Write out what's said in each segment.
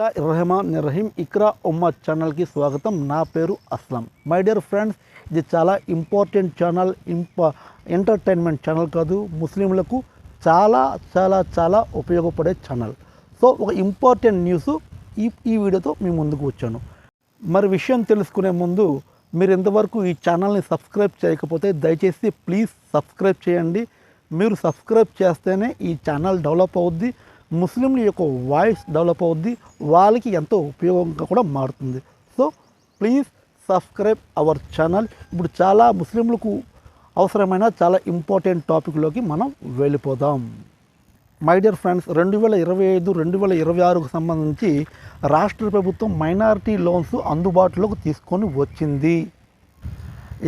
రెహమాన్ రహీం ఇక్రా ఉమ్మా ఛానల్కి స్వాగతం. నా పేరు అస్లాం. మై డియర్ ఫ్రెండ్స్ ఇది చాలా ఇంపార్టెంట్ ఛానల్ ఇంప ఎంటర్టైన్మెంట్ ఛానల్ కాదు. ముస్లింలకు చాలా చాలా చాలా ఉపయోగపడే ఛానల్. సో ఒక ఇంపార్టెంట్ న్యూస్ ఈ ఈ వీడియోతో మీ ముందుకు వచ్చాను. మరి విషయం తెలుసుకునే ముందు మీరు ఇంతవరకు ఈ ఛానల్ని సబ్స్క్రైబ్ చేయకపోతే దయచేసి ప్లీజ్ సబ్స్క్రైబ్ చేయండి. మీరు సబ్స్క్రైబ్ చేస్తేనే ఈ ఛానల్ డెవలప్ అవుద్ది. ముస్లింల యొక్క వాయిస్ డెవలప్ అవుద్ది వాళ్ళకి ఎంతో ఉపయోగంగా కూడా మారుతుంది. So please subscribe our channel. ఇప్పుడు చాలా ముస్లింలకు అవసరమైన చాలా ఇంపార్టెంట్ టాపిక్లోకి మనం వెళ్ళిపోదాం. మై డియర్ ఫ్రెండ్స్ రెండు వేల ఇరవై ఐదు రెండు వేల ఇరవై ఆరుకు సంబంధించి రాష్ట్ర ప్రభుత్వం మైనారిటీ లోన్స్ అందుబాటులోకి తీసుకొని వచ్చింది.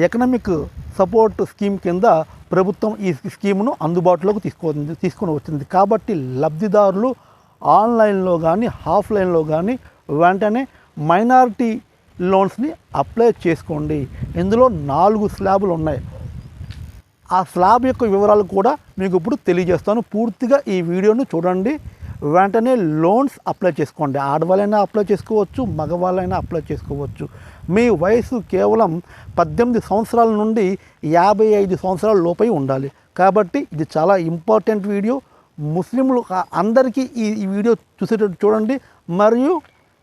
ఎకనామిక్ సపోర్ట్ స్కీమ్ కింద ప్రభుత్వం ఈ స్కీమ్ను అందుబాటులోకి తీసుకో తీసుకొని వచ్చింది. కాబట్టి లబ్ధిదారులు ఆన్లైన్లో కానీ ఆఫ్లైన్లో కానీ వెంటనే మైనారిటీ లోన్స్ని అప్లై చేసుకోండి. ఇందులో నాలుగు స్లాబులు ఉన్నాయి. ఆ స్లాబ్ యొక్క వివరాలు కూడా మీకు ఇప్పుడు తెలియజేస్తాను. పూర్తిగా ఈ వీడియోను చూడండి. వెంటనే లోన్స్ అప్లై చేసుకోండి. ఆడవాళ్ళైనా అప్లై చేసుకోవచ్చు మగవాళ్ళైనా అప్లై చేసుకోవచ్చు. మీ వయసు కేవలం పద్దెనిమిది సంవత్సరాల నుండి యాభై ఐదు సంవత్సరాల లోపై ఉండాలి. కాబట్టి ఇది చాలా ఇంపార్టెంట్ వీడియో. ముస్లింలు అందరికీ ఈ ఈ వీడియో చూసేటట్టు చూడండి. మరియు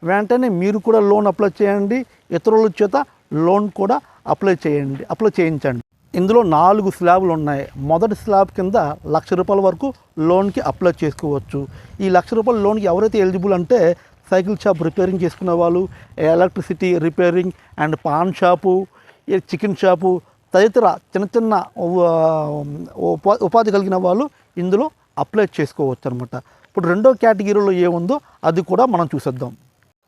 వెంటనే మీరు కూడా లోన్ అప్లై చేయండి. ఇతరుల చేత లోన్ కూడా అప్లై చేయండి అప్లై చేయించండి. ఇందులో నాలుగు స్లాబ్లు ఉన్నాయి. మొదటి స్లాబ్ కింద లక్ష రూపాయల వరకు లోన్కి అప్లై చేసుకోవచ్చు. ఈ లక్ష రూపాయల లోన్కి ఎవరైతే ఎలిజిబుల్ అంటే సైకిల్ షాప్ రిపేరింగ్ చేసుకునే వాళ్ళు electricity repairing and paan shop chicken shop తదితర చిన్న చిన్న ఉపా ఉపాధి కలిగిన వాళ్ళు ఇందులో అప్లై చేసుకోవచ్చు అనమాట ఇప్పుడు రెండో కేటగిరీలో ఏముందో అది కూడా మనం చూసేద్దాం.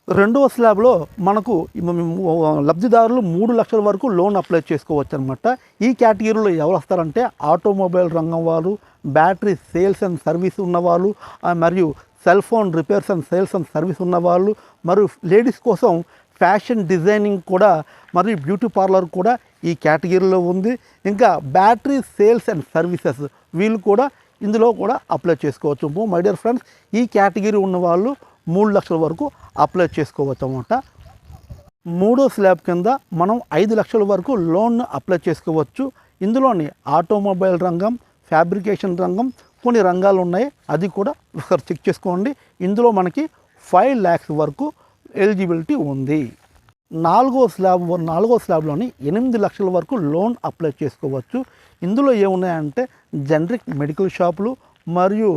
రెండవ స్లాబ్లో మనకు లబ్ధిదారులు మూడు లక్షల వరకు లోన్ అప్లై చేసుకోవచ్చు అనమాట ఈ కేటగిరీలో ఎవరు వస్తారంటే ఆటోమొబైల్ రంగం వారు బ్యాటరీ సేల్స్ అండ్ సర్వీస్ ఉన్నవాళ్ళు మరియు cell phone repairs and sales and service ఉన్నవాళ్ళు మరియు లేడీస్ కోసం ఫ్యాషన్ డిజైనింగ్ కూడా మరియు బ్యూటీ పార్లర్ కూడా ఈ కేటగిరీలో ఉంది. ఇంకా బ్యాటరీ సేల్స్ అండ్ సర్వీసెస్ వీళ్ళు కూడా ఇందులో కూడా అప్లై చేసుకోవచ్చు మై డియర్ ఫ్రెండ్స్ ఈ కేటగిరీ ఉన్న వాళ్ళు మూడు లక్షల వరకు అప్లై చేసుకోవచ్చు అన్నమాట మూడో స్లాబ్ కింద మనం ఐదు లక్షల వరకు లోన్ అప్లై చేసుకోవచ్చు. ఇందులోని ఆటోమొబైల్ రంగం ఫ్యాబ్రికేషన్ రంగం కొన్ని రంగాలు ఉన్నాయి. అది కూడా ఒకసారి చెక్ చేసుకోండి. ఇందులో మనకి ఫైవ్ ల్యాక్స్ వరకు ఎలిజిబిలిటీ ఉంది. నాలుగో స్లాబ్ నాలుగో స్లాబ్లోని ఎనిమిది లక్షల వరకు లోన్ అప్లై చేసుకోవచ్చు. ఇందులో ఏమున్నాయంటే జనరిక్ మెడికల్ షాపులు మరియు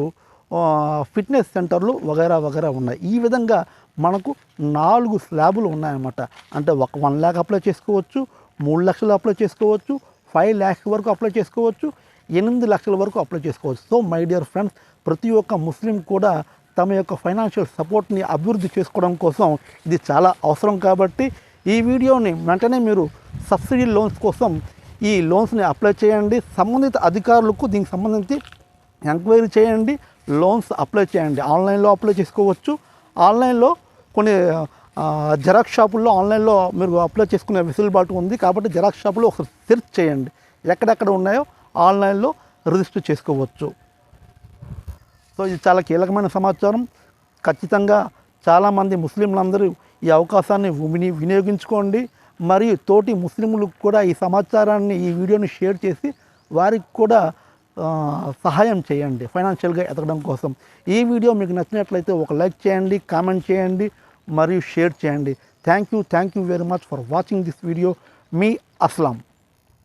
ఫిట్నెస్ సెంటర్లు వగైరా వగైరా ఉన్నాయి. ఈ విధంగా మనకు నాలుగు స్లాబులు ఉన్నాయన్నమాట. అంటే ఒక వన్ ల్యాక్ అప్లై చేసుకోవచ్చు మూడు లక్షలు అప్లై చేసుకోవచ్చు ఫైవ్ ల్యాక్స్ వరకు అప్లై చేసుకోవచ్చు ఎనిమిది లక్షల వరకు అప్లై చేసుకోవచ్చు. సో మై డియర్ ఫ్రెండ్స్ ప్రతి ఒక్క ముస్లిం కూడా తమ యొక్క ఫైనాన్షియల్ సపోర్ట్ని అభివృద్ధి చేసుకోవడం కోసం ఇది చాలా అవసరం కాబట్టి ఈ వీడియోని వెంటనే మీరు సబ్సిడీ లోన్స్ కోసం ఈ లోన్స్ని అప్లై చేయండి. సంబంధిత అధికారులకు దీనికి సంబంధించి ఎంక్వైరీ చేయండి. లోన్స్ అప్లై చేయండి. ఆన్లైన్లో అప్లై చేసుకోవచ్చు. ఆన్లైన్లో కొన్ని జెరాక్స్ షాపుల్లో ఆన్లైన్లో మీరు అప్లై చేసుకునే వెసులుబాటు ఉంది. కాబట్టి జెరాక్స్ షాపులో ఒకసారి సెర్చ్ చేయండి. ఎక్కడెక్కడ ఉన్నాయో ఆన్లైన్లో రిజిస్టర్ చేసుకోవచ్చు. సో ఇది చాలా కీలకమైన సమాచారం. ఖచ్చితంగా చాలామంది ముస్లింలందరూ ఈ అవకాశాన్ని విని వినియోగించుకోండి. మరియు తోటి ముస్లింలకు కూడా ఈ సమాచారాన్ని ఈ వీడియోని షేర్ చేసి వారికి కూడా సహాయం చేయండి. ఫైనాన్షియల్గా ఎదగడం కోసం. ఈ వీడియో మీకు నచ్చినట్లయితే ఒక లైక్ చేయండి కామెంట్ చేయండి మరియు షేర్ చేయండి. Thank you thank you very much for watching this video me Aslam.